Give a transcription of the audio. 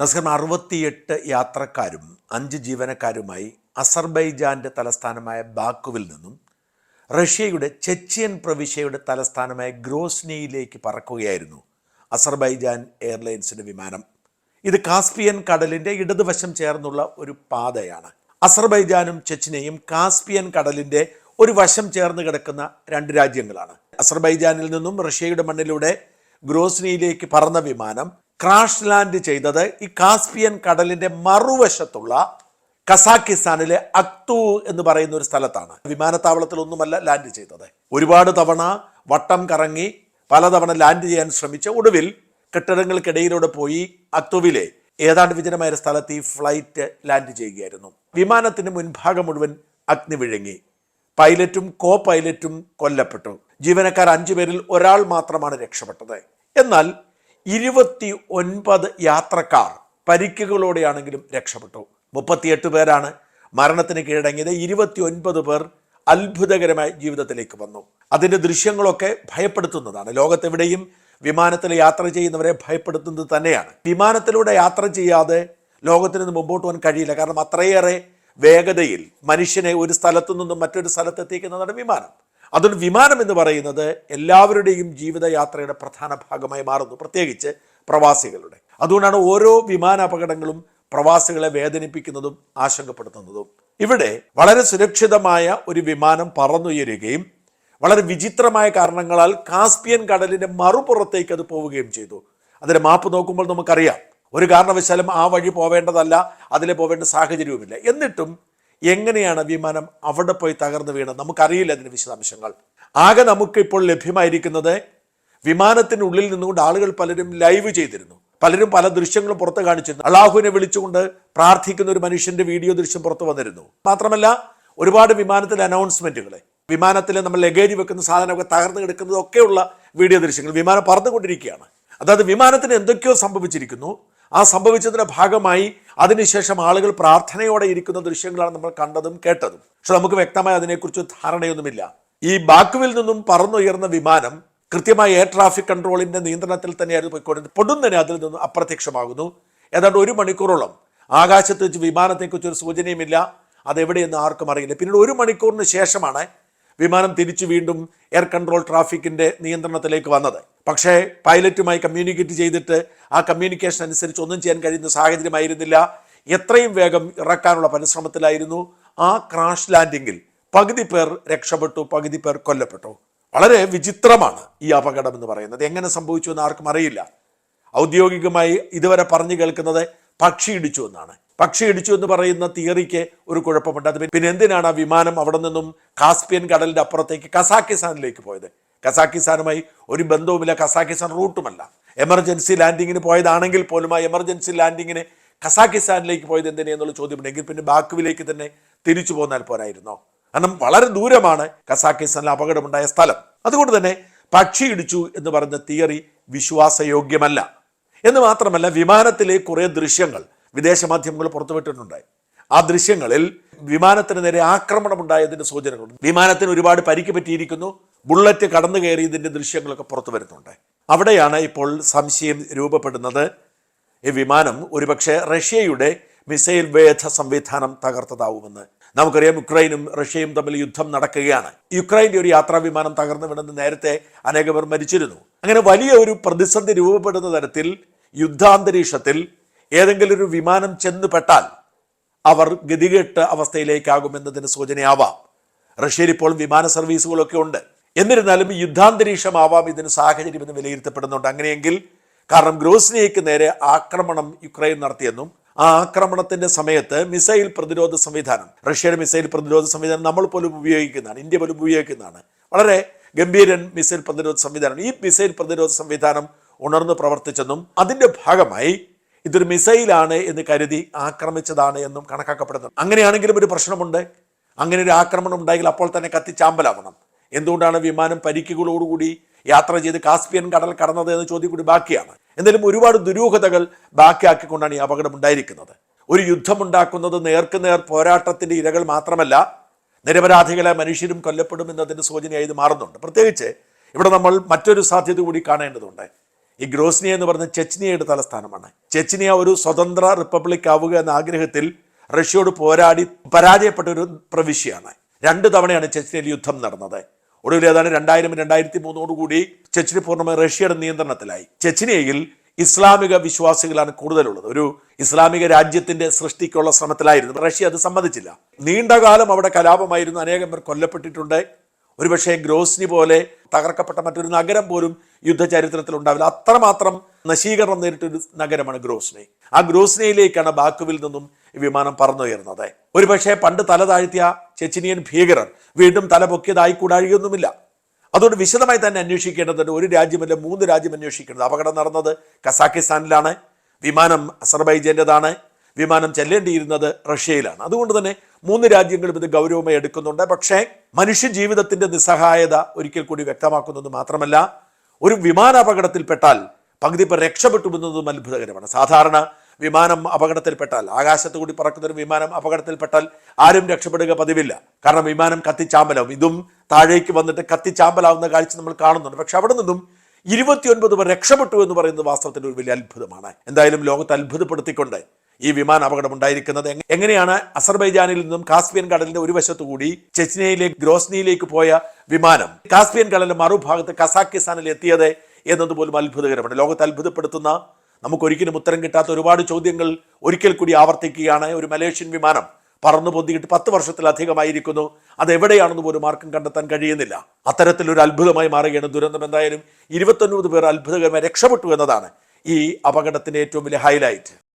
നമസ്കാരം അറുപത്തിയെട്ട് യാത്രക്കാരും അഞ്ച് ജീവനക്കാരുമായി അസർബൈജാന്റെ തലസ്ഥാനമായ ബാക്കുവിൽ നിന്നും റഷ്യയുടെ ചെച്ചിയൻ പ്രവിശ്യയുടെ തലസ്ഥാനമായ ഗ്രോസ്നിയിലേക്ക് പറക്കുകയായിരുന്നു അസർബൈജാൻ എയർലൈൻസിന്റെ വിമാനം. ഇത് കാസ്പിയൻ കടലിന്റെ ഇടതുവശം ചേർന്നുള്ള ഒരു പാതയാണ്. അസർബൈജാനും ചെച്ചിനെയും കാസ്പിയൻ കടലിന്റെ ഒരു വശം ചേർന്ന് കിടക്കുന്ന രണ്ട് രാജ്യങ്ങളാണ്. അസർബൈജാനിൽ നിന്നും റഷ്യയുടെ മണ്ണിലൂടെ ഗ്രോസ്നിയിലേക്ക് പറന്ന വിമാനം ക്രാഷ് ലാൻഡ് ചെയ്തത് ഈ കാസ്പിയൻ കടലിന്റെ മറുവശത്തുള്ള കസാക്കിസ്ഥാനിലെ അക്തു എന്ന് പറയുന്ന ഒരു സ്ഥലത്താണ്. വിമാനത്താവളത്തിൽ ഒന്നുമല്ല ലാൻഡ് ചെയ്തത്. ഒരുപാട് തവണ വട്ടം കറങ്ങി പലതവണ ലാൻഡ് ചെയ്യാൻ ശ്രമിച്ച ഒടുവിൽ കെട്ടിടങ്ങൾക്കിടയിലൂടെ പോയി അക്തുവിലെ ഏതാണ്ട് വിജനമായ സ്ഥലത്ത് ഈ ഫ്ലൈറ്റ് ലാൻഡ് ചെയ്യുകയായിരുന്നു. വിമാനത്തിന്റെ മുൻഭാഗം മുഴുവൻ അഗ്നി വിഴുങ്ങി. പൈലറ്റും കോ പൈലറ്റും കൊല്ലപ്പെട്ടു. ജീവനക്കാർ അഞ്ചു പേരിൽ ഒരാൾ മാത്രമാണ് രക്ഷപ്പെട്ടത്. എന്നാൽ ഇരുപത്തി ഒൻപത് യാത്രക്കാർ പരിക്കുകളോടെയാണെങ്കിലും രക്ഷപ്പെട്ടു. മുപ്പത്തിയെട്ട് പേരാണ് മരണത്തിന് കീഴടങ്ങിയത്. ഇരുപത്തി ഒൻപത് പേർ അത്ഭുതകരമായി ജീവിതത്തിലേക്ക് വന്നു. അതിന്റെ ദൃശ്യങ്ങളൊക്കെ ഭയപ്പെടുത്തുന്നതാണ്. ലോകത്തെവിടെയും വിമാനത്തിൽ യാത്ര ചെയ്യുന്നവരെ ഭയപ്പെടുത്തുന്നത് തന്നെയാണ്. വിമാനത്തിലൂടെ യാത്ര ചെയ്യാതെ ലോകത്തിന് നിന്ന് മുമ്പോട്ട് പോകാൻ കഴിയില്ല. കാരണം അത്രയേറെ വേഗതയിൽ മനുഷ്യനെ ഒരു സ്ഥലത്തു നിന്നും മറ്റൊരു സ്ഥലത്തെത്തിക്കുന്നതാണ് വിമാനം. അതുകൊണ്ട് വിമാനം എന്ന് പറയുന്നത് എല്ലാവരുടെയും ജീവിതയാത്രയുടെ പ്രധാന ഭാഗമായി മാറുന്നു പ്രത്യേകിച്ച് പ്രവാസികളുടെ. അതുകൊണ്ടാണ് ഓരോ വിമാന അപകടങ്ങളും പ്രവാസികളെ വേദനിപ്പിക്കുന്നതും ആശങ്കപ്പെടുത്തുന്നതും. ഇവിടെ വളരെ സുരക്ഷിതമായ ഒരു വിമാനം പറന്നുയരുകയും വളരെ വിചിത്രമായ കാരണങ്ങളാൽ കാസ്പിയൻ കടലിന്റെ മറുപുറത്തേക്ക് അത് പോവുകയും ചെയ്തു. അതിന്റെ മാപ്പ് നോക്കുമ്പോൾ നമുക്കറിയാം ഒരു കാരണവശാലും ആ വഴി പോവേണ്ടതല്ല അതിലെ പോവേണ്ട സാഹചര്യവുമില്ല. എന്നിട്ടും എങ്ങനെയാണ് വിമാനം അവിടെ പോയി തകർന്നു വീണത്? നമുക്കറിയില്ല അതിന്റെ വിശദാംശങ്ങൾ. ആകെ നമുക്ക് ഇപ്പോൾ ലഭ്യമായിരിക്കുന്നത് വിമാനത്തിനുള്ളിൽ നിന്നുകൊണ്ട് ആളുകൾ പലരും ലൈവ് ചെയ്തിരുന്നു. പലരും പല ദൃശ്യങ്ങളും പുറത്ത് കാണിച്ചിരുന്നു. അള്ളാഹുവിനെ വിളിച്ചുകൊണ്ട് പ്രാർത്ഥിക്കുന്ന ഒരു മനുഷ്യന്റെ വീഡിയോ ദൃശ്യം പുറത്തു വന്നിരുന്നു. മാത്രമല്ല ഒരുപാട് വിമാനത്തിലെ അനൗൺസ്മെന്റുകൾ വിമാനത്തിൽ നമ്മൾ ലഗേജ് വെക്കുന്ന സാധനമൊക്കെ തകർന്നു കിടക്കുന്നതൊക്കെയുള്ള വീഡിയോ ദൃശ്യങ്ങൾ വിമാനം പറന്നുകൊണ്ടിരിക്കുകയാണ്. അതായത് വിമാനത്തിന് എന്തൊക്കെയോ സംഭവിച്ചിരിക്കുന്നു. ആ സംഭവിച്ചതിന്റെ ഭാഗമായി അതിനുശേഷം ആളുകൾ പ്രാർത്ഥനയോടെ ഇരിക്കുന്ന ദൃശ്യങ്ങളാണ് നമ്മൾ കണ്ടതും കേട്ടതും. പക്ഷെ നമുക്ക് വ്യക്തമായി അതിനെക്കുറിച്ച് ധാരണയൊന്നുമില്ല. ഈ ബാക്കുവിൽ നിന്നും പറന്നുയർന്ന വിമാനം കൃത്യമായി എയർ ട്രാഫിക് കൺട്രോളിന്റെ നിയന്ത്രണത്തിൽ തന്നെയായിരുന്നു പോയിക്കൊണ്ടിരുന്നത്. പൊടുന്നനെ അതിൽ നിന്നും അപ്രത്യക്ഷമാകുന്നു. ഏതാണ്ട് ഒരു മണിക്കൂറോളം ആകാശത്ത് വെച്ച് വിമാനത്തെക്കുറിച്ച് ഒരു സൂചനയുമില്ല. അതെവിടെയെന്ന് ആർക്കും അറിയില്ല. പിന്നീട് ഒരു മണിക്കൂറിന് ശേഷമാണ് വിമാനം തിരിച്ചു വീണ്ടും എയർ കൺട്രോൾ ട്രാഫിക്കിന്റെ നിയന്ത്രണത്തിലേക്ക് വന്നത്. പക്ഷേ പൈലറ്റുമായി കമ്മ്യൂണിക്കേറ്റ് ചെയ്തിട്ട് ആ കമ്മ്യൂണിക്കേഷൻ അനുസരിച്ച് ഒന്നും ചെയ്യാൻ കഴിയുന്ന സാഹചര്യമായിരുന്നില്ല. എത്രയും വേഗം ഇറക്കാനുള്ള പരിശ്രമത്തിലായിരുന്നു. ആ ക്രാഷ് ലാൻഡിങ്ങിൽ പകുതി പേർ രക്ഷപ്പെട്ടു പകുതി പേർ കൊല്ലപ്പെട്ടു. വളരെ വിചിത്രമാണ് ഈ അപകടം എന്ന് പറയുന്നത്. എങ്ങനെ സംഭവിച്ചു എന്ന് ആർക്കും അറിയില്ല. ഔദ്യോഗികമായി ഇതുവരെ പറഞ്ഞു കേൾക്കുന്നത് പക്ഷി ഇടിച്ചു എന്നാണ്. പക്ഷി ഇടിച്ചു എന്ന് പറയുന്ന തിയറിക്ക് ഒരു കുഴപ്പമുണ്ട്. അത് പിന്നെ എന്തിനാണ് ആ വിമാനം അവിടെ നിന്നും കാസ്പിയൻ കടലിന്റെ അപ്പുറത്തേക്ക് കസാക്കിസ്ഥാനിലേക്ക് പോയത്? കസാക്കിസ്ഥാനുമായി ഒരു ബന്ധവുമില്ല. കസാക്കിസ്ഥാൻ റൂട്ടുമല്ല. എമർജൻസി ലാൻഡിങ്ങിന് പോയതാണെങ്കിൽ പോലും ആ എമർജൻസി ലാൻഡിങ്ങിന് കസാക്കിസ്ഥാനിലേക്ക് പോയത് എന്തിനാ ചോദ്യമുണ്ട് ചോദ്യമുണ്ടെങ്കിൽ പിന്നെ ബാക്കുവിലേക്ക് തന്നെ തിരിച്ചു പോന്നാൽ പോരായിരുന്നോ? കാരണം വളരെ ദൂരമാണ് കസാക്കിസ്ഥാനിൽ അപകടമുണ്ടായ സ്ഥലം. അതുകൊണ്ട് തന്നെ പക്ഷി ഇടിച്ചു എന്ന് പറഞ്ഞ തിയറി വിശ്വാസയോഗ്യമല്ല. എന്ന് മാത്രമല്ല വിമാനത്തിലെ കുറേ ദൃശ്യങ്ങൾ വിദേശ മാധ്യമങ്ങൾ പുറത്തുവിട്ടിട്ടുണ്ടായി. ആ ദൃശ്യങ്ങളിൽ വിമാനത്തിന് നേരെ ആക്രമണം ഉണ്ടായതിന്റെ സൂചനകളുണ്ട്. വിമാനത്തിന് ഒരുപാട് പരിക്ക് പറ്റിയിരിക്കുന്നു. ബുള്ളറ്റ് കടന്നു കയറിയതിന്റെ ദൃശ്യങ്ങളൊക്കെ പുറത്തു വരുന്നുണ്ട്. അവിടെയാണ് ഇപ്പോൾ സംശയം രൂപപ്പെടുന്നത്. ഈ വിമാനം ഒരുപക്ഷെ റഷ്യയുടെ മിസൈൽ വേധ സംവിധാനം തകർത്തതാവുമെന്ന്. നമുക്കറിയാം യുക്രൈനും റഷ്യയും തമ്മിൽ യുദ്ധം നടക്കുകയാണ്. യുക്രൈന്റെ ഒരു യാത്രാ വിമാനം തകർന്നു വീണെന്ന് നേരത്തെ അനേക മരിച്ചിരുന്നു. അങ്ങനെ വലിയ ഒരു പ്രതിസന്ധി രൂപപ്പെടുന്ന തരത്തിൽ യുദ്ധാന്തരീക്ഷത്തിൽ ഏതെങ്കിലും ഒരു വിമാനം ചെന്നുപെട്ടാൽ അവർ ഗതികെട്ട അവസ്ഥയിലേക്കാകുമെന്നതിന് സൂചനയാവാം. റഷ്യയിൽ ഇപ്പോൾ വിമാന സർവീസുകളൊക്കെ ഉണ്ട്. എന്നിരുന്നാലും യുദ്ധാന്തരീക്ഷമാവാം ഇതിന് സാഹചര്യം എന്ന് വിലയിരുത്തപ്പെടുന്നുണ്ട്. അങ്ങനെയെങ്കിൽ കാരണം ഗ്രോസ്നിയയ്ക്ക് നേരെ ആക്രമണം യുക്രൈൻ നടത്തിയെന്നും ആ ആക്രമണത്തിന്റെ സമയത്ത് മിസൈൽ പ്രതിരോധ സംവിധാനം റഷ്യയുടെ മിസൈൽ പ്രതിരോധ സംവിധാനം നമ്മൾ പോലും ഉപയോഗിക്കുന്നതാണ് ഇന്ത്യ പോലും ഉപയോഗിക്കുന്നതാണ്. വളരെ ഗംഭീരൻ മിസൈൽ പ്രതിരോധ സംവിധാനം. ഈ മിസൈൽ പ്രതിരോധ സംവിധാനം ഉണർന്നു പ്രവർത്തിച്ചെന്നും അതിന്റെ ഭാഗമായി ഇതൊരു മിസൈലാണ് എന്ന് കരുതി ആക്രമിച്ചതാണ് എന്നും കണക്കാക്കപ്പെടുന്നു. അങ്ങനെയാണെങ്കിലും ഒരു പ്രശ്നമുണ്ട്. അങ്ങനെ ഒരു ആക്രമണം ഉണ്ടായെങ്കിൽ അപ്പോൾ തന്നെ കത്തിച്ചാമ്പലാവണം. എന്തുകൊണ്ടാണ് വിമാനം പരിക്കുകളോടുകൂടി യാത്ര ചെയ്ത് കാസ്പിയൻ കടൽ കടന്നത് എന്ന ചോദ്യം കൂടി ബാക്കിയാണ്. എന്തായാലും ഒരുപാട് ദുരൂഹതകൾ ബാക്കിയാക്കിക്കൊണ്ടാണ് ഈ അപകടം ഉണ്ടായിരിക്കുന്നത്. ഒരു യുദ്ധമുണ്ടാക്കുന്നത് നേർക്കുനേർ പോരാട്ടത്തിന്റെ ഇരകൾ മാത്രമല്ല നിരപരാധികളെ മനുഷ്യരും കൊല്ലപ്പെടും എന്നതിന്റെ സൂചനയായി ഇത് മാറുന്നുണ്ട്. പ്രത്യേകിച്ച് ഇവിടെ നമ്മൾ മറ്റൊരു സാധ്യത കൂടി കാണേണ്ടതുണ്ട്. ഈ ഗ്രോസ്നിയ എന്ന് പറഞ്ഞ ചെച്നിയയുടെ തലസ്ഥാനമാണ്. ചെച്നിയ ഒരു സ്വതന്ത്ര റിപ്പബ്ലിക് ആവുക എന്ന ആഗ്രഹത്തിൽ റഷ്യയോട് പോരാടി പരാജയപ്പെട്ട ഒരു പ്രവിശ്യയാണ്. രണ്ട് തവണയാണ് ചെച്നിയയിൽ യുദ്ധം നടന്നത്. ഒടുവിൽ ഏതാണ്ട് രണ്ടായിരം രണ്ടായിരത്തി മൂന്നോടുകൂടി ചെച്ചിനി പൂർണമായി റഷ്യയുടെ നിയന്ത്രണത്തിലായി. ചെച്ചിനിയയിൽ ഇസ്ലാമിക വിശ്വാസികളാണ് കൂടുതലുള്ളത്. ഒരു ഇസ്ലാമിക രാജ്യത്തിന്റെ സൃഷ്ടിക്കുള്ള ശ്രമത്തിലായിരുന്നു. റഷ്യ അത് സമ്മതിച്ചില്ല. നീണ്ടകാലം അവിടെ കലാപമായിരുന്നു. അനേകം പേർ കൊല്ലപ്പെട്ടിട്ടുണ്ട്. ഒരുപക്ഷെ ഗ്രോസ്നി പോലെ തകർക്കപ്പെട്ട മറ്റൊരു നഗരം പോലും യുദ്ധചരിത്രത്തിൽ ഉണ്ടാവില്ല. അത്രമാത്രം നശീകരണം നേരിട്ടൊരു നഗരമാണ് ഗ്രോസ്നി. ആ ഗ്രോസ്നയിലേക്കാണ് ബാക്കുവിൽ നിന്നും വിമാനം പറന്നുയർന്നത്. ഒരുപക്ഷെ പണ്ട് തല താഴ്ത്തിയ ചെച്ചിനിയൻ ഭീകരർ വീണ്ടും തല പൊക്കിയതായി കൂടാഴിയൊന്നുമില്ല അതുകൊണ്ട് വിശദമായി തന്നെ അന്വേഷിക്കേണ്ടതുണ്ട്. ഒരു രാജ്യമല്ല മൂന്ന് രാജ്യം അന്വേഷിക്കേണ്ടത്. അപകടം നടന്നത് കസാക്കിസ്ഥാനിലാണ് വിമാനം അസർബൈജന്റെതാണ് വിമാനം ചെല്ലേണ്ടിയിരുന്നത് റഷ്യയിലാണ്. അതുകൊണ്ട് തന്നെ മൂന്ന് രാജ്യങ്ങളും ഇത് ഗൗരവമായി എടുക്കുന്നുണ്ട്. പക്ഷേ മനുഷ്യ ജീവിതത്തിന്റെ നിസ്സഹായത ഒരിക്കൽ കൂടി വ്യക്തമാക്കുന്നത് മാത്രമല്ല ഒരു വിമാനാപകടത്തിൽപ്പെട്ടാൽ പകുതി പേർ രക്ഷപ്പെട്ടു എന്നതും അത്ഭുതകരമാണ്. സാധാരണ വിമാനം അപകടത്തിൽപ്പെട്ടാൽ ആകാശത്ത് കൂടി പറക്കുന്ന ഒരു വിമാനം അപകടത്തിൽപ്പെട്ടാൽ ആരും രക്ഷപ്പെടുക പതിവില്ല. കാരണം വിമാനം കത്തിച്ചാമ്പലാവും. ഇതും താഴേക്ക് വന്നിട്ട് കത്തിച്ചാമ്പലാവുന്ന കാഴ്ച നമ്മൾ കാണുന്നുണ്ട്. പക്ഷെ അവിടെ നിന്നും ഇരുപത്തിയൊൻപത് പേർ രക്ഷപ്പെട്ടു എന്ന് പറയുന്നത് വാസ്തവത്തിൽ ഒരു വലിയ അത്ഭുതമാണ്. എന്തായാലും ലോകത്തെ അത്ഭുതപ്പെടുത്തിക്കൊണ്ട് ഈ വിമാന അപകടം ഉണ്ടായിരിക്കുന്നത് എങ്ങനെയാണ് അസർബൈജാനിൽ നിന്നും കാസ്പിയൻ കടലിന്റെ ഒരു വശത്തു കൂടി ചെച്നിയയിലേക്ക് ഗ്രോസ്നിയിലേക്ക് പോയ വിമാനം കാസ്പിയൻ കടലിന്റെ മറുഭാഗത്ത് കസാക്കിസ്ഥാനിൽ എത്തിയത് എന്നതുപോലും അത്ഭുതകരമാണ്. ലോകത്തെ അത്ഭുതപ്പെടുത്തുന്ന നമുക്കൊരിക്കലും ഉത്തരം കിട്ടാത്ത ഒരുപാട് ചോദ്യങ്ങൾ ഒരിക്കൽ കൂടി ആവർത്തിക്കുകയാണ് ഒരു മലേഷ്യൻ വിമാനം. പറന്നു പൊന്തിയിട്ട് പത്ത് വർഷത്തിലധികമായിരിക്കുന്നു. അത് എവിടെയാണെന്ന് പോലും ആർക്കും കണ്ടെത്താൻ കഴിയുന്നില്ല. അത്തരത്തിലൊരു അത്ഭുതമായി മാറുകയാണ് ദുരന്തം. എന്തായാലും ഇരുപത്തൊൻപത് പേർ അത്ഭുതകരമായി രക്ഷപ്പെട്ടു എന്നതാണ് ഈ അപകടത്തിന്റെ ഏറ്റവും വലിയ ഹൈലൈറ്റ്